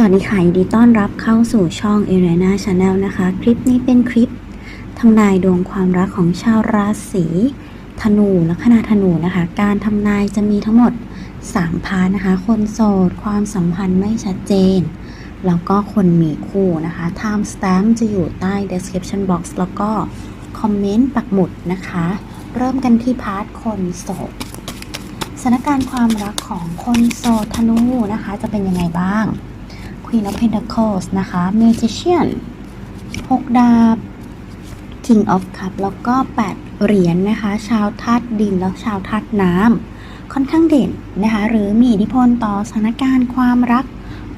สวัสดีค่ะยินดีต้อนรับเข้าสู่ช่อง a r e n a Channel นะคะ คลิปนี้เป็นคลิปทำนายดวงความรักของชาวราศีธนูลัคนาธนูนะคะ การทำนายจะมีทั้งหมด 3 พาร์ทนะคะ คนโสด ความสัมพันธ์ไม่ชัดเจน แล้วก็คนมีคู่นะคะ Time Stamp จะอยู่ใต้ Description Box แล้วก็คอมเมนต์ปักหมุดนะคะ เริ่มกันที่พาร์ทคนโสดสถานการณ์ความรักของคนโสดธนูนะคะ จะเป็นยังไงบ้าง Queen of Pentacles นะคะ Magician 6 ดาบ King of Cup แล้วก็ 8 เหรียญนะคะ ชาวธาตุดินแล้วชาวธาตุน้ำค่อนข้างเด่นนะคะ หรือมีอิทธิพลต่อสถานการณ์ความรัก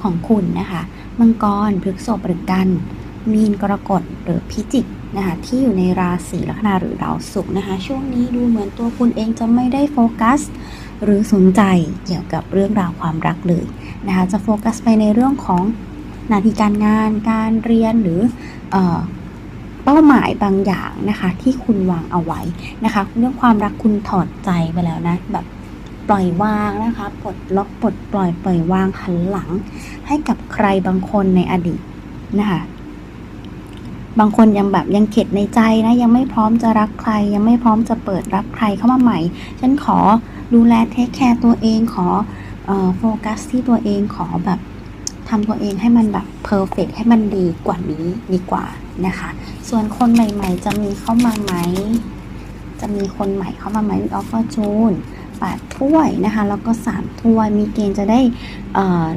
ของคุณนะคะ มังกรพฤกษภหรือกัน มีนกรกฎหรือพิจิกนะคะที่อยู่ในราศีลัคนาหรือดาวศุกร์นะคะ ช่วงนี้ดูเหมือนตัวคุณเองจะไม่ได้โฟกัส หรือสนใจเกี่ยวกับเรื่องราวความรักเลยนะคะจะโฟกัสไปในเรื่องของหน้าที่การงานการเรียนหรือเออเป้าหมายบางอย่างนะคะที่คุณวางเอาไว้นะคะเรื่องความรักคุณถอดใจไปแล้วนะแบบปล่อยวางนะคะปลดล็อกปลดปล่อยปล่อยวางหันหลัง ให้กับใครบางคนในอดีตนะคะบางคนยังแบบยังเข็ดในใจนะยังไม่พร้อมจะรักใคร ยังไม่พร้อมจะเปิดรับใครเข้ามาใหม่ ฉันขอ ดูแลเทคแคร์ตัวเองขอโฟกัสที่ตัวเองขอแบบทำตัวเองให้มันแบบเพอร์เฟกให้มันดีกว่านี้ดีกว่านะคะ ส่วนคนใหม่ๆ จะมีเข้ามาไหม จะมีคนใหม่เข้ามาไหมออฟเฟอร์จูน แปดถ้วยนะคะ แล้วก็สามถ้วย มีเกณฑ์จะได้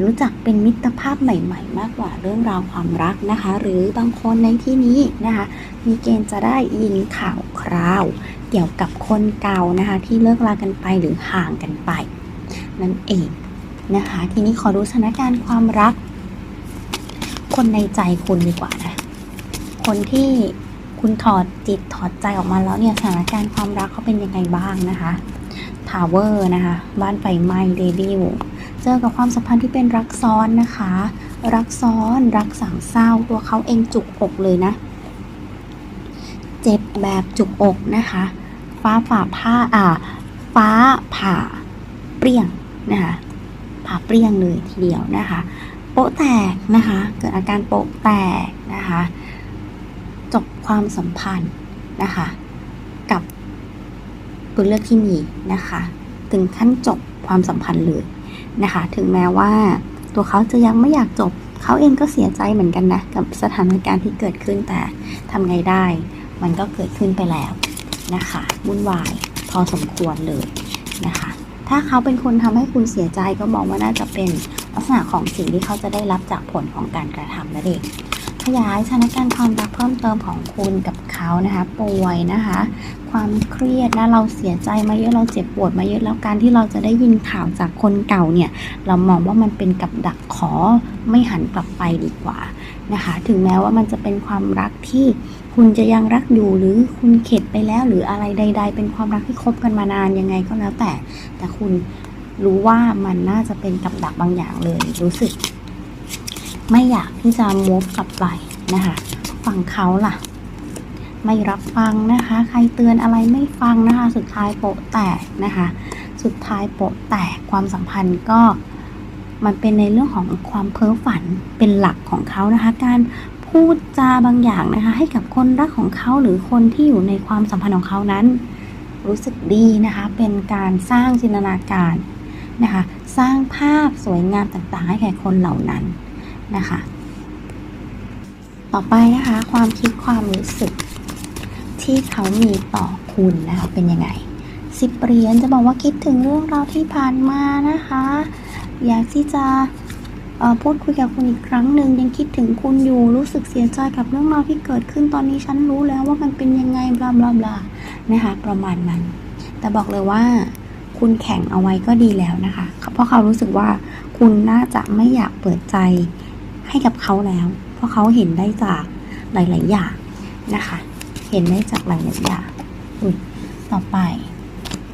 รู้จักเป็นมิตรภาพใหม่ ๆ มากกว่าเรื่องราวความรักนะคะ หรือบางคนในที่นี้นะคะ มีเกณฑ์จะได้ยินข่าวคราว เกี่ยวกับคนเก่านะคะ ที่เลิกลากันไปหรือห่างกันไป นั่นเองนะคะ ทีนี้ขอดูสถานการณ์ความรัก คนในใจคุณดีกว่านะ คนที่คุณถอดจิตถอดใจออกมาแล้วเนี่ยสถานการณ์ความรักเขาเป็นยังไงบ้างนะคะ ทาวเวอร์นะคะ บ้านไฟไหม้เดบิวเจอกับความสัมพันธ์ที่เป็นรักซ้อนนะคะ รักซ้อนรักสามเศร้าตัวเขาเองจุกอกเลยนะ เจ็บแบบจุกอกนะคะ ฟ้าผ่าผ้าอ่า ฟ้าผ่าเปรี้ยงนะคะผ่าเปรี้ยงเลยทีเดียวนะคะ โป๊ะแตกนะคะ เกิดอาการโป๊ะแตกนะคะ จบความสัมพันธ์นะคะ ตัวเลือกที่มีนะคะ ถึงขั้นจบความสัมพันธ์เลยนะคะ ถึงแม้ว่าตัวเขาจะยังไม่อยากจบ เขาเองก็เสียใจเหมือนกันนะ กับสถานการณ์ที่เกิดขึ้นแต่ทำไงได้ มันก็เกิดขึ้นไปแล้วนะคะวุ่นวายพอสมควรเลยนะคะ ถ้าเขาเป็นคนทำให้คุณเสียใจก็มองว่าน่าจะเป็นลักษณะของสิ่งที่เขาจะได้รับจากผลของการกระทำนั่นเอง ขยายสถานการณ์ความรักเพิ่มเติมของคุณกับเขานะคะป่วยนะคะ ความเครียดนะเราเสียใจมาเยอะเราเจ็บปวดมาเยอะแล้วการที่เราจะได้ยินข่าวจากคนเก่าเนี่ย เรามองว่ามันเป็นกับดักขอไม่หันกลับไปดีกว่านะคะ ถึงแม้ว่ามันจะเป็นความรักที่คุณจะยังรักอยู่หรือคุณเข็ดไปแล้ว หรืออะไรใด ๆ เป็นความรักที่คบกันมานานยังไงก็แล้วแต่ แต่คุณรู้ว่ามันน่าจะเป็นกับดักบางอย่างเลยรู้สึก ไม่อยากที่จะ move กลับไปนะคะฝั่งเขาล่ะ ไม่รับฟังนะคะ ใครเตือนอะไรไม่ฟังนะคะ สุดท้ายโปะแตกนะคะ สุดท้ายโปะแตกความสัมพันธ์ก็มันเป็นในเรื่องของความเพ้อฝันเป็นหลักของเขานะคะ การพูดจาบางอย่างนะคะ ให้กับคนรักของเขาหรือคนที่อยู่ในความสัมพันธ์ของเขานั้น รู้สึกดีนะคะ เป็นการสร้างจินตนาการนะคะ สร้างภาพสวยงามต่างๆ ให้แก่คนเหล่านั้น นะคะ ต่อไปนะคะความคิดความรู้สึกที่เขามีต่อคุณนะคะเป็นยังไงสิบเหรียญจะบอกว่าคิดถึงเรื่องราวที่ผ่านมานะคะ อยากที่จะพูดคุยกับคุณอีกครั้งหนึ่งยังคิดถึงคุณอยู่รู้สึกเสียใจกับเรื่องราวที่เกิดขึ้นตอนนี้ฉันรู้แล้วว่ามันเป็นยังไงบลาบลาบลานะคะประมาณนั้น แต่บอกเลยว่า คุณแข่งเอาไว้ก็ดีแล้วนะคะ เพราะเขารู้สึกว่าคุณน่าจะไม่อยากเปิดใจ ให้กับเขาแล้ว เพราะเขาเห็นได้จากหลาย ๆ อย่างนะคะ เห็นได้จากหลายๆอย่างอุ้ยต่อไป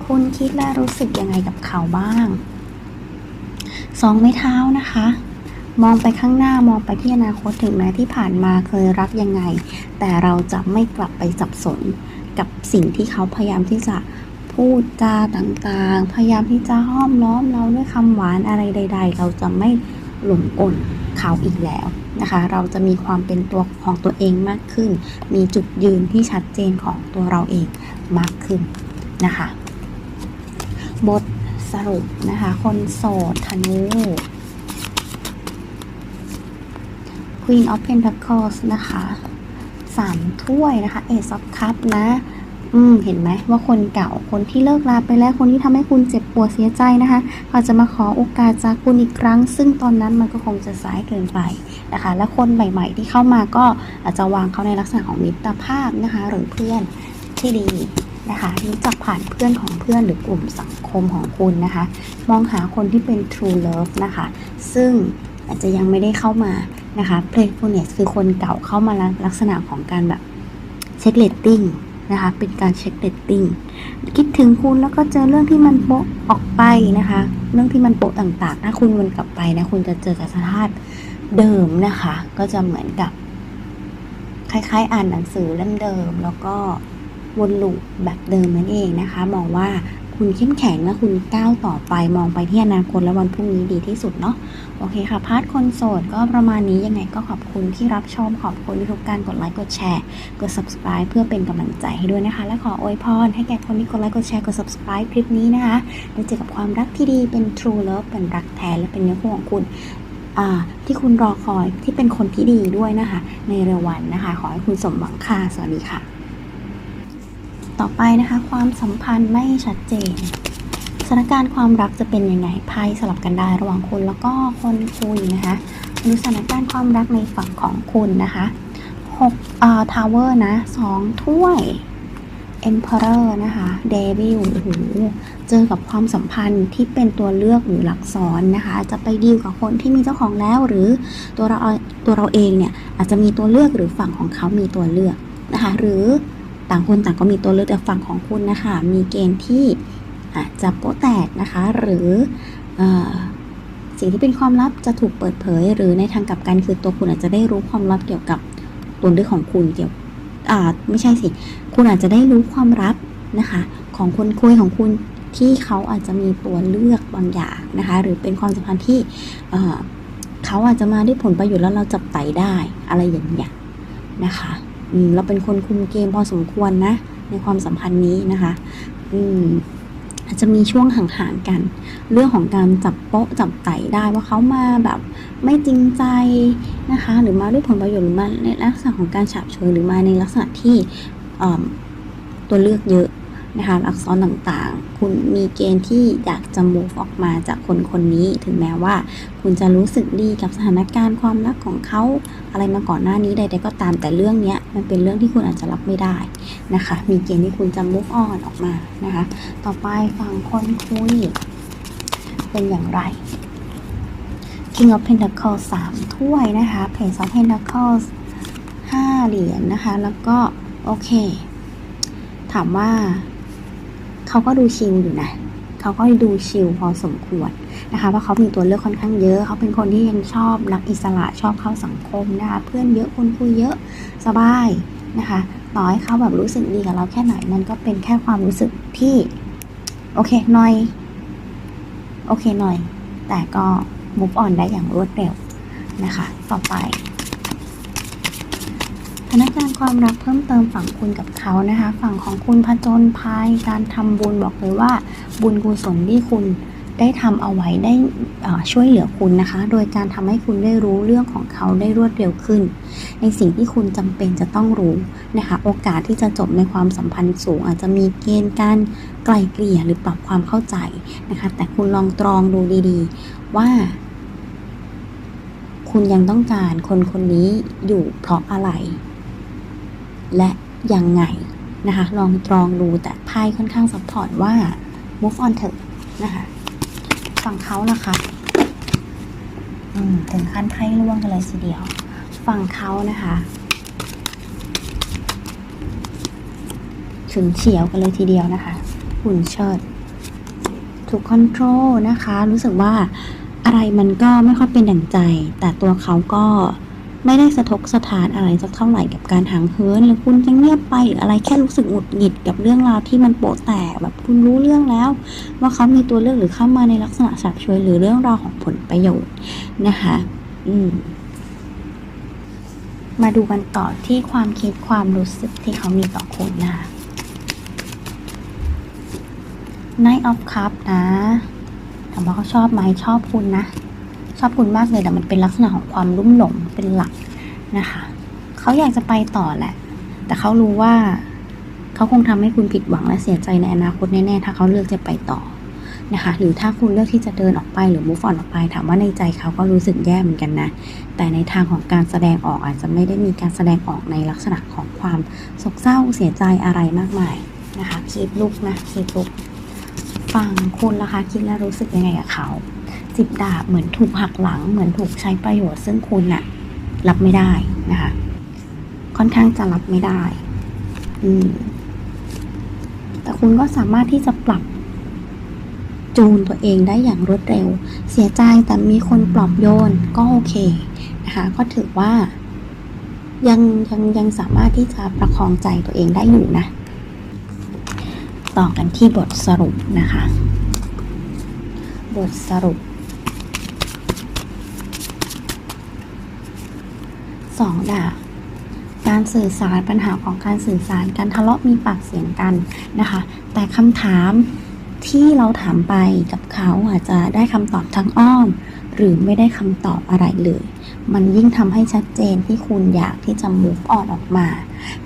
คุณคิดและรู้สึกยังไงกับเขาบ้างสองไม้เท้านะคะ มองไปข้างหน้ามองไปที่อนาคตถึงแม้ที่ผ่านมาเคยรักยังไง แต่เราจะไม่กลับไปสับสนกับสิ่งที่เขาพยายามที่จะพูดจาต่างๆ พยายามที่จะห้อมล้อมเราด้วยคำหวานอะไรใด ๆ เราจะไม่หลงกล เขาอีกแล้วนะคะ เราจะมีความเป็นตัวของตัวเองมากขึ้น มีจุดยืนที่ชัดเจนของตัวเราเองมากขึ้นนะคะ บทสรุปนะคะ คนโสดธนู Queen of Pentacles นะคะสามถ้วยนะคะ Ace of Cups นะ อืมเห็นไหมว่าคนเก่าคนที่เลิกลาไปแล้วคนที่ทำให้คุณเจ็บปวดเสียใจนะคะเขาจะมาขอโอกาสจากคุณอีกครั้ง ซึ่งตอนนั้นมันก็คงจะสายเกินไปนะคะ และคนใหม่ ๆ ที่เข้ามาก็อาจจะวางเขาในลักษณะของมิตรภาพนะคะ หรือเพื่อนที่ดีนะคะรู้จักผ่านเพื่อนของเพื่อนหรือกลุ่มสังคมของคุณนะคะ มองหาคนที่เป็น true love นะคะ ซึ่งอาจจะยังไม่ได้เข้ามานะคะ playfulness คือคนเก่าเข้ามาลักษณะของการแบบเช็คเลตติ้ง นะคะ เป็นการเช็คเดตติ้งคิดถึงคุณแล้วก็เจอเรื่องที่มันโปะออกไปนะคะ เรื่องที่มันโปะต่างๆ ถ้าคุณวนกลับไปนะ คุณจะเจอกับสภาพเดิมนะคะ ก็จะเหมือนกับคล้ายๆ อ่านหนังสือเล่มเดิม แล้วก็วนลูปแบบเดิมนั่นเองนะคะ มองว่า คุณเข้มแข็งและคุณก้าวต่อไปมองไปที่อนาคตและวันพรุ่งนี้ดีที่สุดเนาะโอเคค่ะพาร์ทคนโสดก็ประมาณนี้ยังไงก็ขอบคุณที่รับชมขอบคุณทุกการกดไลค์กดแชร์กด subscribe เพื่อเป็นกำลังใจให้ด้วยนะคะ และขออวยพรให้แก่คนที่กดไลค์กดแชร์กด subscribe คลิปนี้นะคะได้เจอกับความรักที่ดีเป็น true love เป็นรักแท้และเป็นเนื้อคู่ของคุณที่คุณรอคอยที่เป็นคนที่ดีด้วยนะคะ ในเร็ววันนะคะ ขอให้คุณสมหวังค่ะ สวัสดีค่ะ ต่อไปนะคะ ความสัมพันธ์ไม่ชัดเจนสถานการณ์ความรักจะเป็นยังไงไพ่สลับกันได้ระหว่างคุณแล้วก็คนคุยนะคะดูสถานการณ์ความรักในฝั่งของคุณนะคะ6อ่าทาวเวอร์นะสองถ้วย Emperor นะคะ Devil โอ้โหเจอกับความสัมพันธ์ที่เป็นตัวเลือกหรือหลักซ้อนนะคะ จะไปดีลกับคนที่มีเจ้าของแล้วหรือตัวเราตัวเราเองเนี่ยอาจจะมีตัวเลือกหรือฝั่งของเขามีตัวเลือกนะคะหรือ ต่างคนต่างก็มีตัวเลือกแต่ฝั่งของคุณนะคะ มีเกณฑ์ที่อาจจะโป๊ะแตกนะคะ หรืออสิ่งที่เป็นความลับจะถูกเปิดเผย หรือในทางกลับกันคือตัวคุณอาจจะได้รู้ความลับเกี่ยวกับตัวเลือกของคุณเกี่ยวอ่าไม่ใช่สิ คุณอาจจะได้รู้ความลับนะคะ ของคนคุยของคุณที่เขาอาจจะมีตัวเลือกบางอย่างนะคะ หรือเป็นความสัมพันธ์ที่เขาอาจจะมาด้วยผลประโยชน์แล้วเราจับไต่ได้อะไรอย่างเงี้ยนะคะ เราเป็นคนคุมเกมพอสมควรนะ ในความสัมพันธ์นี้นะคะอืมอาจจะมีช่วงห่างๆกัน เรื่องของการจับโป๊ะจับไต่ได้ว่าเขามาแบบไม่จริงใจนะคะ หรือมาด้วยผลประโยชน์หรือมาในลักษณะของการฉาบเฉยหรือมาในลักษณะที่ตัวเลือกเยอะ นะคะอักษรต่างๆ คุณมีเกณฑ์ที่อยากจะ move ออกมาจากคนคนนี้ ถึงแม้ว่า คุณจะรู้สึกดีกับสถานการณ์ความรักของเขาอะไรมาก่อนหน้านี้ใด ๆ ก็ตามแต่เรื่องนี้มันเป็นเรื่องที่คุณอาจจะรับไม่ได้นะคะ มีเกณฑ์ที่คุณจะ move on ออกมานะคะ ต่อไปฝั่งคนคุย เป็นอย่างไร King of Pentacles 3 ถ้วยนะคะ Page of Pentacles 5 เหรียญนะคะ แล้วก็ โอเค ถามว่า เขาก็ดูชิลอยู่นะเขาก็ดูชิลพอสมควรนะคะว่าเขามีตัวเลือกค่อนข้างเยอะเขาเป็นคนที่ยังชอบรักอิสระชอบเข้าสังคมนะคะเพื่อนเยอะคนคุยเยอะสบายนะคะต่อให้เขาแบบรู้สึกดีกับเราแค่ไหนมันก็เป็นแค่ความรู้สึกที่โอเคหน่อย โอเคหน่อย แต่ก็ move on ได้อย่างรวดเร็วนะคะ ต่อไป พนักงานความรักเพิ่มเติมฝั่งคุณกับเขานะคะ ฝั่งของคุณผจญภัยการทำบุญบอกเลยว่า บุญกุศลที่คุณได้ทำเอาไว้ได้ช่วยเหลือคุณนะคะ โดยการทำให้คุณได้รู้เรื่องของเขาได้รวดเร็วขึ้น ในสิ่งที่คุณจำเป็นจะต้องรู้นะคะ โอกาสที่จะจบในความสัมพันธ์สูง อาจจะมีเกณฑ์การไกล่เกลี่ยหรือปรับความเข้าใจนะคะ แต่คุณลองตรองดูดีๆ ว่า คุณยังต้องการคนคนนี้อยู่เพราะอะไร และยังไงนะคะ ลองตรองดูแต่ไพ่ค่อนข้างซัพพอร์ตว่า move on เถอะนะคะฝั่งเขาล่ะคะถึงขั้นไพ่ร่วงกันเลยทีเดียว ฝั่งเขานะคะฉุนเฉียวกันเลยทีเดียวนะคะ หุ่นเชิด ถูกคอนโทรลนะคะ รู้สึกว่าอะไรมันก็ไม่ค่อยเป็นดั่งใจ แต่ตัวเขาก็ ไม่ได้สะทกสะทานอะไรสักเท่าไหร่กับการห่างเหินหรือคุณจะเงียบไปหรืออะไรแค่รู้สึกหงุดหงิดกับเรื่องราวที่มันโปะแตกแบบคุณรู้เรื่องแล้ว ว่าเขามีตัวเลือกหรือเข้ามาในลักษณะฉับฉวยหรือเรื่องราวของผลประโยชน์นะคะ อืมมาดูกันต่อที่ความคิดความรู้สึกที่เขามีต่อคุณนะคะ Knight of Cup นะถามว่าเขาชอบไหมชอบคุณนะ ชอบคุณมากเลยแต่มันเป็นลักษณะของความลุ่มหลงเป็นหลักนะคะเขาอยากจะไปต่อแหละ แต่เขารู้ว่าเขาคงทำให้คุณผิดหวังและเสียใจในอนาคตแน่ๆถ้าเขาเลือกจะไปต่อนะคะ หรือถ้าคุณเลือกที่จะเดินออกไปหรือ move on ออกไป ถามว่าในใจเขาก็รู้สึกแย่เหมือนกันนะ แต่ในทางของการแสดงออกอาจจะไม่ได้มีการแสดงออกในลักษณะของความโศกเศร้าเสียใจอะไรมากมายนะคะคีบลุกนะคีบลุก ฟังคุณล่ะคะคิดและรู้สึกยังไงกับเขา สิบดาบเหมือนถูกหักหลัง เหมือนถูกใช้ประโยชน์ซึ่งคุณน่ะ รับไม่ได้นะคะ ค่อนข้างจะรับไม่ได้ อืม แต่คุณก็สามารถที่จะปรับจูนตัวเองได้อย่างรวดเร็ว เสียใจแต่มีคนปลอบโยนก็โอเคนะคะ ก็ถือว่า ยังยังยังสามารถที่จะประคองใจตัวเองได้อยู่นะ ต่อกันที่บทสรุปนะคะ บทสรุป สองดาบการสื่อสารปัญหาของการสื่อสารการทะเลาะมีปากเสียงกันนะคะ แต่คำถามที่เราถามไปกับเขาอาจจะได้คำตอบทางอ้อม หรือไม่ได้คำตอบอะไรเลย มันยิ่งทำให้ชัดเจนที่คุณอยากที่จะ move on ออกมา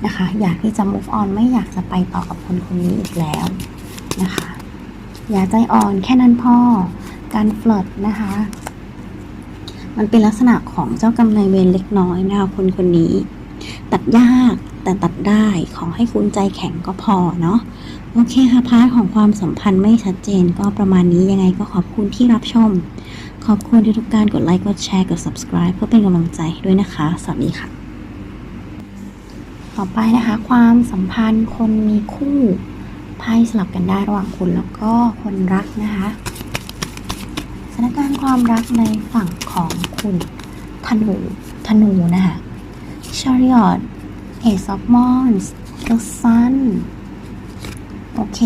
นะคะ อยากที่จะ move on ไม่อยากจะไปต่อกับคนคนนี้อีกแล้วนะคะ อย่าใจอ่อนแค่นั้นพ่อการเฟลิร์ตนะคะ มันเป็นลักษณะของเจ้ากรรมนายเวรเล็กน้อยนะคะคนคนนี้ ตัดยากแต่ตัดได้ขอให้คุณใจแข็งก็พอเนาะโอเคค่ะพาร์ทของความสัมพันธ์ไม่ชัดเจนก็ประมาณนี้ยังไงก็ขอบคุณที่รับชม ขอบคุณทุกการกดไลค์กดแชร์กด subscribe เพื่อเป็นกำลังใจด้วยนะคะ สวัสดีค่ะ ต่อไปนะคะ ความสัมพันธ์คนมีคู่ไพ่สลับกันได้ระหว่างคุณแล้วก็คนรักนะคะ ความรักในฝั่งของคุณธนูธนูนะคะ Chariot Ace of Wands The Sun โอเค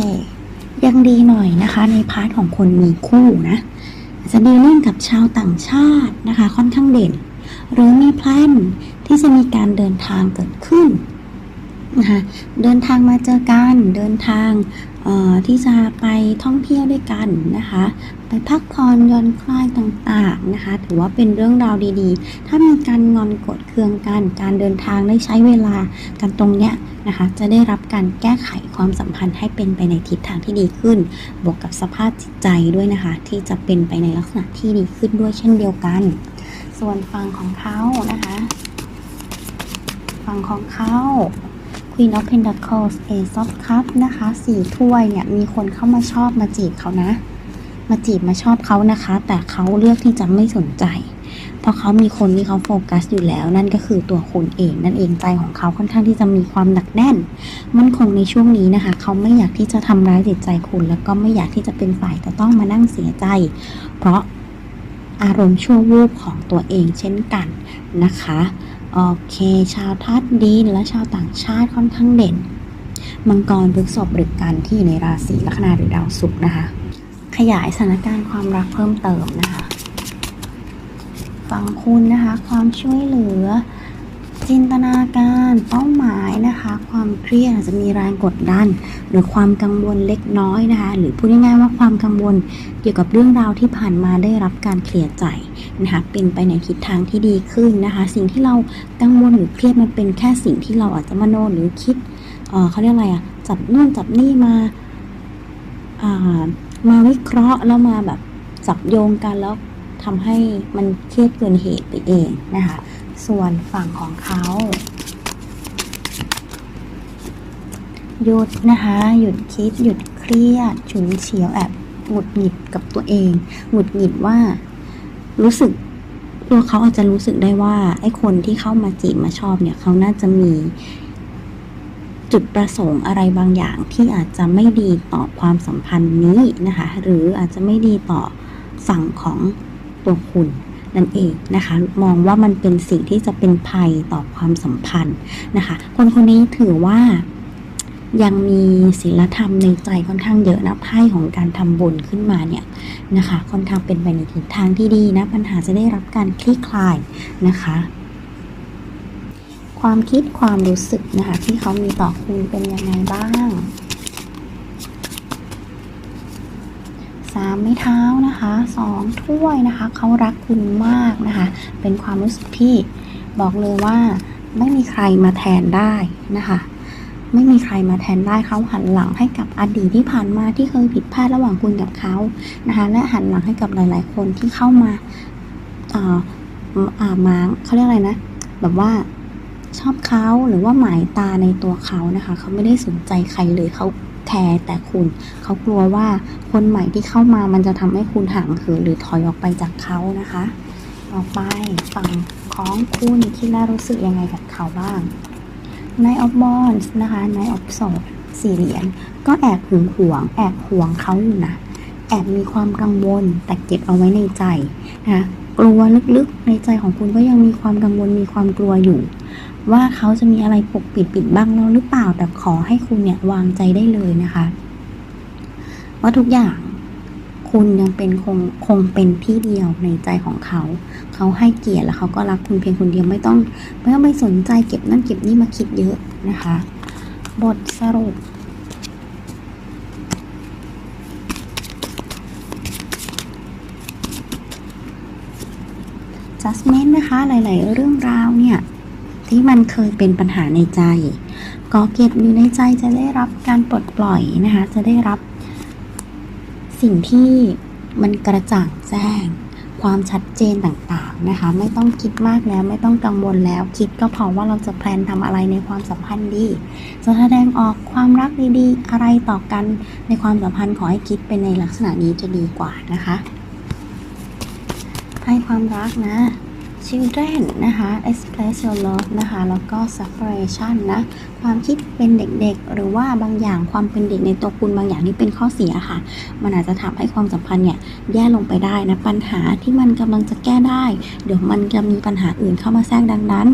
ยังดีหน่อยนะคะ ในพาร์ทของคนมีคู่นะอาจจะดีเรื่องกับชาวต่างชาตินะคะ ค่อนข้างเด่น หรือมีแพลนที่จะมีการเดินทางเกิดขึ้นนะคะเดินทางมาเจอกัน เดินทางที่จะไปท่องเที่ยวด้วยกันนะคะ ไปพักผ่อนย่อนคลายต่างๆนะคะ ถือว่าเป็นเรื่องราวดีๆ ถ้ามีการงอนกดเคืองกัน การเดินทางได้ใช้เวลากันตรงเนี้ยนะคะ จะได้รับการแก้ไขความสัมพันธ์ให้เป็นไปในทิศทางที่ดีขึ้น บวกกับสภาพจิตใจด้วยนะคะ ที่จะเป็นไปในลักษณะที่ดีขึ้นด้วยเช่นเดียวกัน ส่วนฝั่งของเขานะคะ ฝั่งของเขา Queen of Pentacles Ace of Cups นะคะสี่ถ้วยเนี่ยมีคนเข้ามาชอบมาจีบเขานะ มาจีบมาชอบเขานะคะ แต่เขาเลือกที่จะไม่สนใจ เพราะเขามีคนที่เขาโฟกัสอยู่แล้ว นั่นก็คือตัวคุณเองนั่นเองใจของเขาค่อนข้างที่จะมีความหนักแน่น มั่นคงในช่วงนี้นะคะ เขาไม่อยากที่จะทำร้ายจิตใจคุณ แล้วก็ไม่อยากที่จะเป็นฝ่ายแต่ต้องมานั่งเสียใจ เพราะอารมณ์ชั่ววูบของตัวเองเช่นกันนะคะโอเค ชาวธาตุดินและชาวต่างชาติค่อนข้างเด่น มังกรพฤษภหรือกันที่อยู่ในราศีลัคนาหรือดาวศุกร์นะคะ ขยายสถานการณ์ความรักเพิ่มเติมนะคะฟังคุณนะคะ ความช่วยเหลือ จินตนาการเป้าหมายนะคะ ความเครียดอาจจะมีแรงกดดัน หรือความกังวลเล็กน้อยนะคะ หรือพูดง่ายๆว่าความกังวลเกี่ยวกับเรื่องราวที่ผ่านมาได้รับการเคลียร์ใจนะคะเป็นไปในทิศทางที่ดีขึ้นนะคะ สิ่งที่เรากังวลหรือเครียดมันเป็นแค่สิ่งที่เราอาจจะมโนหรือคิดเเขาเรียกอะไรอะจับนู่นจับนี่มาอ่า มาวิเคราะห์แล้วมาแบบจับโยงกันแล้วทำให้มันเครียดเกินเหตุไปเองนะคะ ส่วนฝั่งของเขาหยุดนะคะ หยุดคิดหยุดเครียดฉุนเฉียวแอบหงุดหงิดกับตัวเองหงุดหงิดว่า รู้สึกตัวเขาอาจจะรู้สึกได้ว่าไอ้คนที่เข้ามาจีบมาชอบเนี่ยเขาน่าจะมี จุดประสงค์อะไรบางอย่างที่อาจจะไม่ดีต่อความสัมพันธ์นี้นะคะ หรืออาจจะไม่ดีต่อฝั่งของตัวคุณนั่นเองนะคะ มองว่ามันเป็นสิ่งที่จะเป็นภัยต่อความสัมพันธ์นะคะ คนคนนี้ถือว่ายังมีศีลธรรมในใจค่อนข้างเยอะนะไพ่ของการทำบุญขึ้นมาเนี่ยนะคะ ค่อนข้างเป็นไปในทิศทางที่ดีนะ ปัญหาจะได้รับการคลี่คลายนะคะ ความคิดความรู้สึกนะคะที่เขามีต่อคุณเป็นยังไงบ้างสามไม้เท้านะคะสองถ้วยนะคะเขารักคุณมากนะคะ เป็นความรู้สึกที่บอกเลยว่าไม่มีใครมาแทนได้นะคะไม่มีใครมาแทนได้เขาหันหลังให้กับอดีตที่ผ่านมาที่เคยผิดพลาดระหว่างคุณกับเขานะคะและหันหลังให้กับหลาย ๆ คนที่เข้ามาอ่าอ่ามาเขาเรียกอะไรนะ แบบว่า ชอบเขาหรือว่าหมายตาในตัวเขานะคะ เขาไม่ได้สนใจใครเลยเขาแคร์แต่คุณ เขากลัวว่าคนใหม่ที่เข้ามามันจะทำให้คุณห่างเหินหรือถอยออกไปจากเขานะคะต่อไปฝั่งของคุณคิดและรู้สึกยังไงกับเขาบ้าง Nine of Wands นะคะ Nine of s o l สี่เหรียญก็แอบหึงหวง แอบหวงเขาอยู่นะแอบมีความกังวลแต่เก็บเอาไว้ในใจนะกลัวลึกๆในใจของคุณก็ยังมีความกังวลมีความกลัวอยู่ ว่าเขาจะมีอะไรปกปิดปิดบังเราหรือเปล่า แต่ขอให้คุณเนี่ยวางใจได้เลยนะคะ ว่าทุกอย่างคุณยังเป็นคงคงเป็นที่เดียวในใจของเขา เขาให้เกียรติและเขาก็รักคุณเพียงคนเดียวไม่ต้องไม่ต้องไปสนใจเก็บนั่นเก็บนี่มาคิดเยอะนะคะ บทสรุป judgment นะคะ หลาย ๆ เรื่องราวเนี่ย ที่มันเคยเป็นปัญหาในใจ ก็เก็บอยู่ในใจจะได้รับการปลดปล่อยนะคะ จะได้รับ สิ่งที่มันกระจ่างแจ้ง ความชัดเจนต่างๆนะคะ ไม่ต้องคิดมากแล้ว ไม่ต้องกังวลแล้ว คิดก็พอว่าเราจะแพลนทำอะไรในความสัมพันธ์ดี จะแสดงออกความรักดีๆ อะไรต่อกันในความสัมพันธ์ขอให้คิดเป็นในลักษณะนี้จะดีกว่านะคะให้ความรักนะ children นะคะ express your love นะคะ แล้วก็ separation นะ ความคิดเป็นเด็กๆ หรือว่าบางอย่างความเป็นเด็กในตัวคุณบางอย่างที่เป็นข้อเสียค่ะ มันอาจจะทำให้ความสัมพันธ์เนี่ยแย่ลงไปได้นะ ปัญหาที่มันกำลังจะแก้ได้ เดี๋ยวมันจะมีปัญหาอื่นเข้ามาแทรกดังนั้น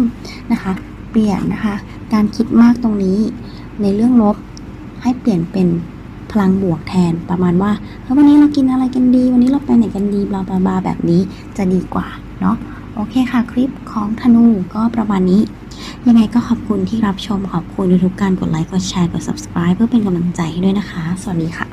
นะคะ เปลี่ยนนะคะ การคิดมากตรงนี้ ในเรื่องลบให้เปลี่ยนเป็นพลังบวกแทนประมาณว่าเฮ้ยวันนี้เรากินอะไรกันดี วันนี้เราไปไหนกันดีบลาบลาบลาแบบนี้จะดีกว่าเนาะ โอเคค่ะ คลิปของธนูก็ประมาณนี้ ยังไงก็ขอบคุณที่รับชมขอบคุณทุกการกดไลค์กดแชร์กด subscribe เพื่อเป็นกำลังใจให้ด้วยนะคะ สวัสดีค่ะ